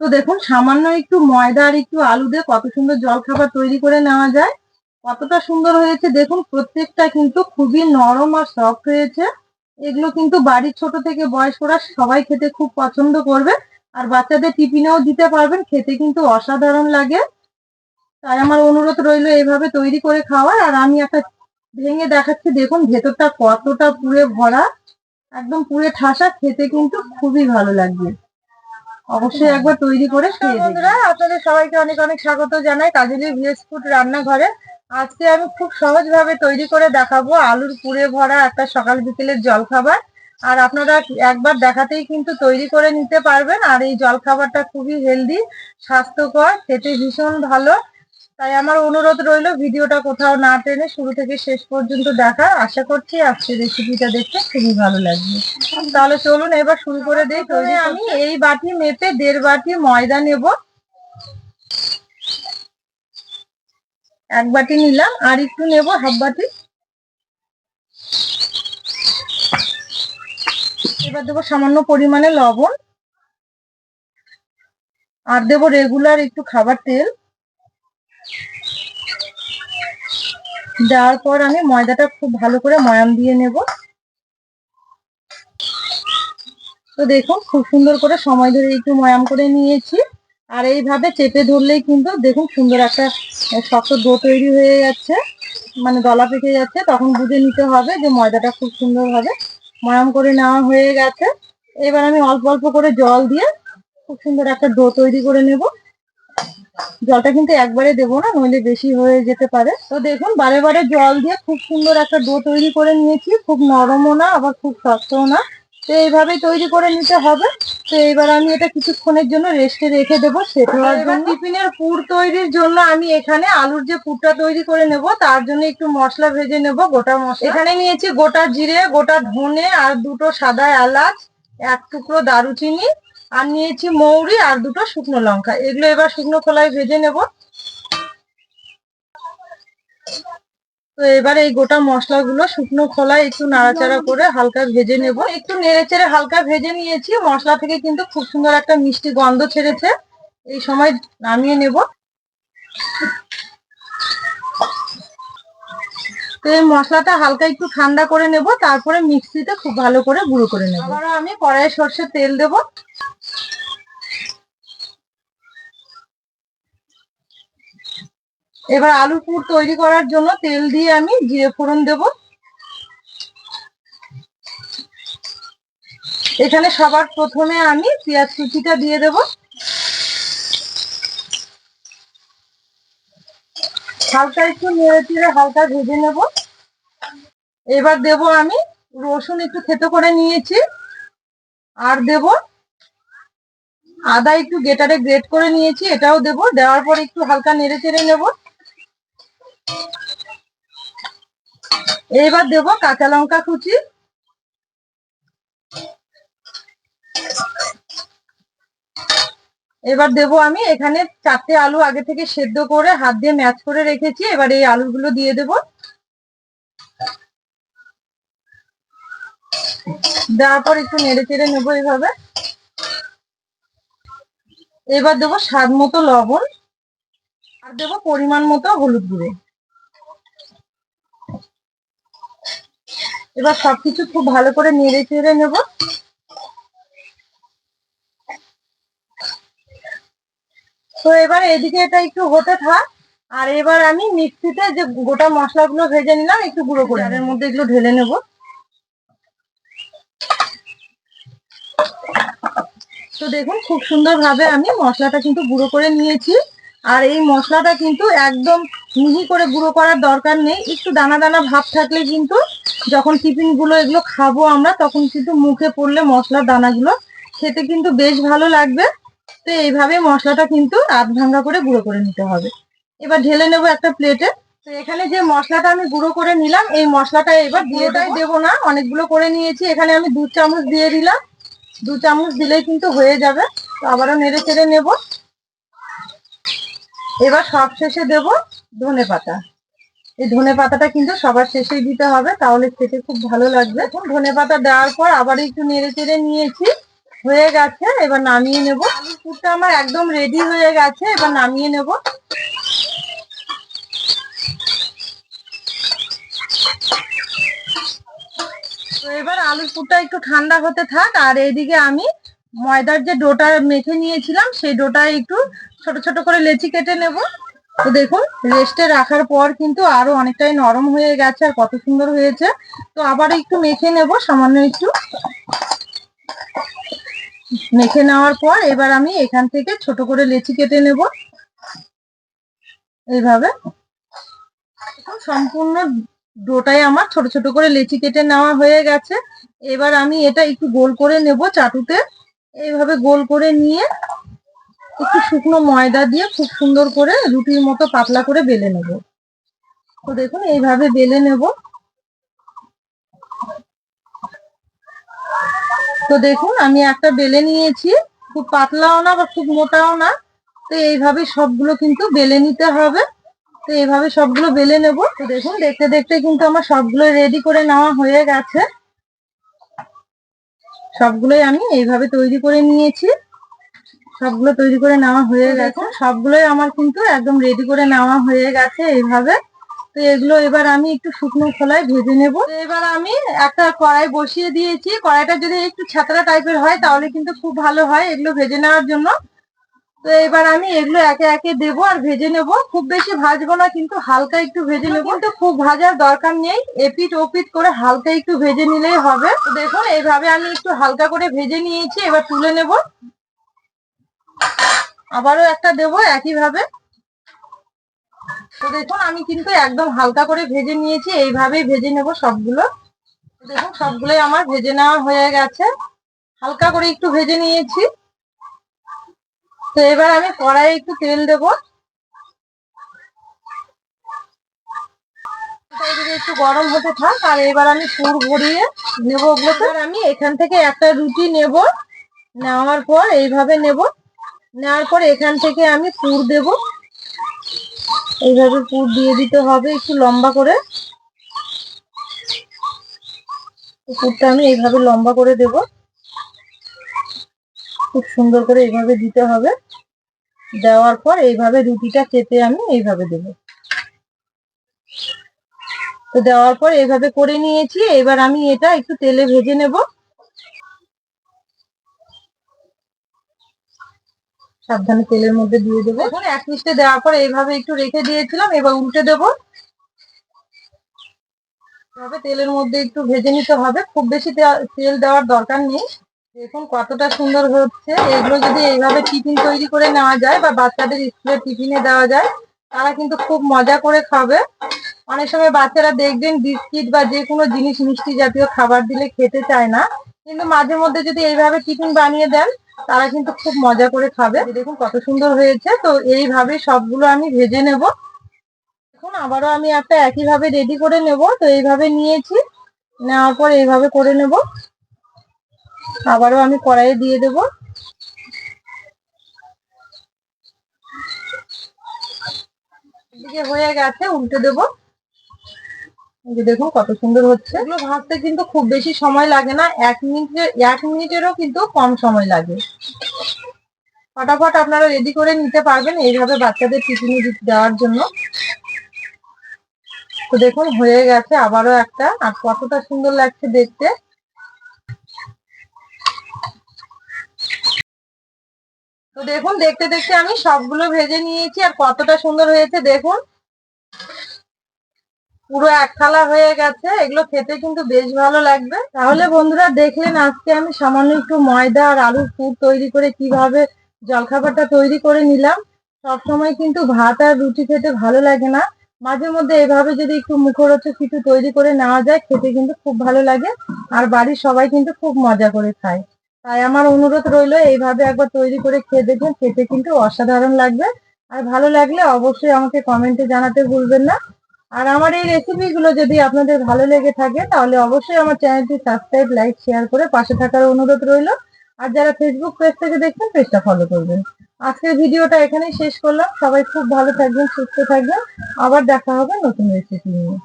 তো দেখুন, সামান্য একটু ময়দা আর একটু আলু দিয়ে কত সুন্দর জল খাবার তৈরি করে নেওয়া যায়। কতটা সুন্দর হয়েছে দেখুন, প্রত্যেকটা কিন্তু খুবই নরম আর সফট হয়েছে। এগুলো কিন্তু বাড়ির ছোট থেকে বয়স্করা সবাই খেতে খুব পছন্দ করবে। আর বাচ্চাদের টিফিনেও দিতে পারবেন, খেতে কিন্তু অসাধারণ লাগে। তাই আমার অনুরোধ রইল এইভাবে তৈরি করে খাওয়ার। আর আমি একটা ভেঙে দেখাচ্ছি, দেখুন ভেতরটা কতটা পুরে ভরা। একদম পুরে ঠাসা, খেতে কিন্তু খুবই ভালো লাগবে। অবশ্যই একবার তৈরি করে বন্ধুরা আপনাদের সবাইকে অনেক অনেক স্বাগত জানাই কাজলি ভিলেজ ফুড রান্নাঘরে আজকে আমি খুব সহজ ভাবে তৈরি করে দেখাবো আলুর পুরে ভরা একটা সকাল বিকেলের জলখাবার। আর আপনারা একবার দেখাতেই কিন্তু তৈরি করে নিতে পারবেন। আর এই জলখাবারটা খুবই হেলদি স্বাস্থ্যকর খেতে ভীষণ ভালো। তাই আমার অনুরোধ রইল ভিডিওটা কোথাও না টেনে শুরু থেকে শেষ পর্যন্ত দেখা। আশা করছি আজকে রেসিপিটা দেখতে খুবই ভালো লাগবে। তাহলে চলুন এবার শুরু করে দিই। তৈরি আমি এই বাটি মেপে দেড় বাটি ময়দা নেব। এক বাটি নিলাম আর একটু নেব হাফ বাটি। এবার দেবো সামান্য পরিমাণে লবণ। আর দেবো রেগুলার একটু খাবার তেল। দেওয়ার পর আমি ময়দাটা খুব ভালো করে ময়াম দিয়ে নেব। তো দেখুন, খুব সুন্দর করে সময় ধরে একটু ময়াম করে নিয়েছি। আর এইভাবে চেপে ধরলেই কিন্তু দেখুন সুন্দর একটা শক্ত ডো তৈরি হয়ে যাচ্ছে মানে দলা পেকে যাচ্ছে। তখন বুঝে নিতে হবে যে ময়দাটা খুব সুন্দরভাবে ময়াম করে নেওয়া হয়ে গেছে। এবার আমি অল্প অল্প করে জল দিয়ে খুব সুন্দর একটা ডো তৈরি করে নেব। জলটা কিন্তু একবারে দেবো না নইলে বেশি হয়ে যেতে পারে। তো দেখুন বারে বারে জল দিয়ে খুব সুন্দর একটা ডো তৈরি করে নিয়েছি। খুব নরমও না আবার খুব শক্তও না। তো এইভাবেই তৈরি করে নিতে হবে। তো এবার আমি এটা কিছুক্ষণের জন্য রেস্টে রেখে দেবো সেট হওয়ার জন্য। টিফিনের পুর তৈরির জন্য আমি এখানে আলুর যে পুরটা তৈরি করে নেব তার জন্য একটু মশলা ভেজে নেব গোটা মশলা। এখানে নিয়েছি গোটা জিরে গোটা ধনে আর দুটো সাদা এলাচ এক টুকরো দারুচিনি আর নিয়েছি মৌরি আর দুটো শুকনো লঙ্কা। এগুলো এবার শুকনো খোলায় ভেজে নেব। তো এবার এই গোটা মশলাগুলো শুকনো খোলায় একটু নাড়াচাড়া করে হালকা ভেজে নেব। একটু নেড়েচেড়ে হালকা ভেজে নিয়েছি। মশলা থেকে কিন্তু খুব সুন্দর একটা মিষ্টি গন্ধ ছেড়েছে। এই সময় নামিয়ে নেব। তো এই মশলাটা হালকা একটু ঠান্ডা করে নেব। তারপরে মিক্সিতে খুব ভালো করে গুঁড়ো করে নেব। আমি কড়াই সর্ষে তেল দেব। এবার আলু পুর তৈরি করার জন্য তেল দিয়ে আমি জিরে ফোড়ন দেব। এখানে সবার প্রথমে আমি পেঁয়াজ কুচিটা দিয়ে দেব। হালকা একটু নেড়ে চেড়ে হালকা ভেজে নেব। এবার দেব আমি রসুন একটু থেতো করে নিয়েছি। আর দেব আদা একটু গেটারে গ্রেট করে নিয়েছি, এটাও দেব। দেওয়ার পর একটু হালকা নেড়ে চেড়ে নেব। এবার দেব কাঁচা লঙ্কা কুচি। এবার দেব আমি এখানে চারটে আলু আগে থেকে সেদ্ধ করে, হাত দিয়ে ম্যাচ করে রেখেছি। এবার এই আলুগুলো দিয়ে দেব। দেওয়ার পর একটু নেড়ে চেড়ে নেব এইভাবে। এবার দেবো স্বাদ মতো লবণ। আর দেবো পরিমাণ মতো হলুদ গুঁড়ো। এবার সবকিছু খুব ভালো করে নেড়ে চেড়ে নেব। তো এবার এদিকে এটা একটু হতে থাক আর এবার আমি মিক্সিতে যে গোটা মশলাগুলো ভেজে নিলাম একটু গুঁড়ো করে এর মধ্যে এগুলো ঢেলে নেব। তো দেখুন খুব সুন্দর ভাবে আমি মশলাটা কিন্তু গুঁড়ো করে নিয়েছি। আর এই মশলাটা কিন্তু একদম মিহি করে গুঁড়ো করার দরকার নেই। একটু দানা দানা ভাব থাকলে কিন্তু যখন টিফিনগুলো এগুলো খাব আমরা তখন কিন্তু মুখে পড়লে মশলার দানাগুলো খেতে কিন্তু বেশ ভালো লাগবে। তো এইভাবে মশলাটা কিন্তু আধ ভাঙ্গা করে গুঁড়ো করে নিতে হবে। এবার ঢেলে নেব একটা প্লেটে তো এখানে যে মশলাটা আমি গুঁড়ো করে নিলাম এই মশলাটা এবার দিয়েটাই দেবো। না অনেকগুলো করে নিয়েছি। এখানে আমি দু চামচ দিয়ে দিলাম। দু চামচ দিলেই কিন্তু হয়ে যাবে। তো আবারও নেড়ে চেড়ে নেব। এবার সব শেষে দেব ধনে পাতা। এই ধনে পাতাটা কিন্তু সবার শেষেই দিতে হবে, তাহলে খেতে খুব ভালো লাগবে। এখন ধনে পাতা দেওয়ার পর আবার একটু নেড়ে চেড়ে নিয়েছি, হয়ে গেছে, এবার নামিয়ে নেব। পুরটা আমার একদম রেডি হয়ে গেছে, এবার নামিয়ে নেব। তো এবার আলুর পুরটা একটু ঠান্ডা হতে থাক, আর এইদিকে আমি ময়দার যে ডোটা মেখে নিয়েছিলাম, সেই ডোটা একটু ছোট ছোট করে লেচি কেটে নেব। তো দেখুন রেস্টে রাখার পর কিন্তু আরও অনেকটাই নরম হয়ে গেছে আর কত সুন্দর হয়েছে। তো আবার একটু মেখে নেব, সামান্য একটু। মেখে নেওয়ার পর এবার আমি এখান থেকে ছোট করে লেচি কেটে নেব। এইভাবে। সম্পূর্ণ ডোটাই আমার ছোট ছোট করে লেচি কেটে নেওয়া হয়ে গেছে। এবার আমি এটা একটু গোল করে নেব চাটুতে। এইভাবে গোল করে নিয়ে একটু শুকনো ময়দা দিয়ে খুব সুন্দর করে রুটির মতো পাতলা করে বেলে নেব। তো দেখুন, এইভাবে বেলে নেব। তো দেখুন, আমি একটা বেলে নিয়েছি। খুব পাতলাও না বা খুব মোটাও না। তো এইভাবে সবগুলো কিন্তু বেলে নিতে হবে। তো এইভাবে সবগুলো বেলে নেব। তো দেখুন, দেখতে দেখতে কিন্তু আমার সবগুলো রেডি করে নেওয়া হয়ে গেছে। সবগুলোই আমি এইভাবে তৈরি করে নিয়েছি। সবগুলো তৈরি করে নেওয়া হয়ে গেছে। সবগুলোই আমার কিন্তু একদম রেডি করে নেওয়া হয়ে গেছে এইভাবে। তো এগুলো এবার আমি একটু শুকনো খোলায় ভেজে নেব। এবার আমি একটা কড়াই বসিয়ে দিয়েছি। কড়াইটা যদি একটু ছাতরা টাইপের হয় তাহলে কিন্তু খুব ভালো হয় এগুলো ভেজে নেওয়ার জন্য। তো এবার আমি এগুলো একে একে দেবো আর ভেজে নেব। খুব বেশি ভাজবো না কিন্তু হালকা একটু ভেজে নেব। কিন্তু খুব ভাজার দরকার নেই। এপিট ওপিট করে হালকা একটু ভেজে নিলেই হবে। তো দেখুন এইভাবে আমি একটু হালকা করে ভেজে নিয়েছি। এবার তুলে নেব। আবারও একটা দেবো একইভাবে। তো দেখুন, আমি কিন্তু একদম হালকা করে ভেজে নিয়েছি, এইভাবেই ভেজে নেব সবগুলো। দেখুন, সবগুলোই আমার ভেজে নেওয়া হয়ে গেছে। হালকা করে একটু ভেজে নিয়েছি। তো এবার আমি কড়াইয়ে একটু তেল দেব। একটু গরম হতে থাক, আর এবার আমি পুর ভরিয়ে নেব ওগুলোকে আমি এখান থেকে একটা রুটি নেব, নেওয়ার পর এইভাবে নেব। নেওয়ার পর এখান থেকে আমি পুর দেব। এইভাবে পুর দিয়ে দিতে হবে একটু লম্বা করে। পুরটা আমি এইভাবে লম্বা করে দেব। খুব সুন্দর করে এইভাবে দিতে হবে। দেওয়ার পর এইভাবে রুটিটা চেপে আমি এইভাবে দেব। তো দেওয়ার পর এইভাবে করে নিয়েছি। এবার আমি এটা একটু তেলে ভেজে নেব। সাবধানে তেলের মধ্যে দিয়ে দেবো। এখন এক মিনিটে দেওয়ার পর এইভাবে একটু রেখে দিয়েছিলাম, এবার উল্টে দেব। এভাবে তেলের মধ্যে একটু ভেজে নিতে হবে। খুব বেশি তেল দেওয়ার দরকার নেই। দেখুন কতটা সুন্দর হচ্ছে। এগুলো যদি এইভাবে টিফিন তৈরি করে নেওয়া যায় বা বাচ্চাদের স্কুলের টিফিনে দেওয়া যায়, তারা কিন্তু খুব মজা করে খাবে। অনেক সময় বাচ্চারা দেখবেন বিস্কিট বা যে কোনো জিনিস মিষ্টি জাতীয় খাবার দিলে খেতে চায় না। কিন্তু মাঝে মধ্যে যদি এইভাবে টিফিন বানিয়ে দেন, তারা কিন্তু খুব মজা করে খাবে। দেখুন কত সুন্দর হয়েছে। তো এইভাবে সবগুলো আমি ভেজে নেব। দেখুন, আবারও আমি একটা একইভাবে রেডি করে নেব। তো এইভাবে নিয়েছি। নেওয়ার পর এইভাবে করে নেব। আবারও আমি কড়াইয়ে দিয়ে দেব। হয়ে গেছে, উল্টে দেব। দেখুন কত সুন্দর হচ্ছে। এগুলো ভাজতে কিন্তু খুব বেশি সময় লাগে না, এক মিনিটের এক মিনিটেরও কিন্তু কম সময় লাগে। ফটাফট আপনারা রেডি করে নিতে পারবেন এইভাবে বাচ্চাদের টিফিনে দেওয়ার জন্য। তো দেখুন হয়ে গেছে আবারও একটা, আর কতটা সুন্দর লাগছে দেখতে। তো দেখুন, দেখতে দেখতে আমি সবগুলো ভেজে নিয়েছি, আর কতটা সুন্দর হয়েছে দেখুন। পুরো এক থালা হয়ে গেছে, এগুলো খেতে কিন্তু বেশ ভালো লাগবে। তাহলে বন্ধুরা দেখলেন আজকে আমি সামান্য একটু ময়দা আর আলুর পুর তৈরি করে কীভাবে জলখাবারটা তৈরি করে নিলাম। সবসময় কিন্তু ভাত আর রুটি খেতে ভালো লাগে না। মাঝে মধ্যে এভাবে যদি একটু মুখরোচক কিছু তৈরি করে নেওয়া যায়, খেতে কিন্তু খুব ভালো লাগে। আর বাড়ির সবাই কিন্তু খুব মজা করে খায়। তাই আমার অনুরোধ রইল, এইভাবে একবার তৈরি করে খেয়ে দেখবেন, খেতে কিন্তু অসাধারণ লাগবে। আর ভালো লাগলে অবশ্যই আমাকে কমেন্টে জানাতে ভুলবেন না। আর আমার এই রেসিপিগুলো যদি আপনাদের ভালো লেগে থাকে, তাহলে অবশ্যই আমার চ্যানেলটি সাবস্ক্রাইব লাইক শেয়ার করে পাশে থাকার অনুরোধ রইল। আর যারা ফেসবুক পেজ থেকে দেখবেন পেজটা ফলো করবেন। আজকের ভিডিওটা এখানেই শেষ করলাম। সবাই খুব ভালো থাকবেন, সুস্থ থাকবেন। আবার দেখা হবে নতুন রেসিপি নিয়ে।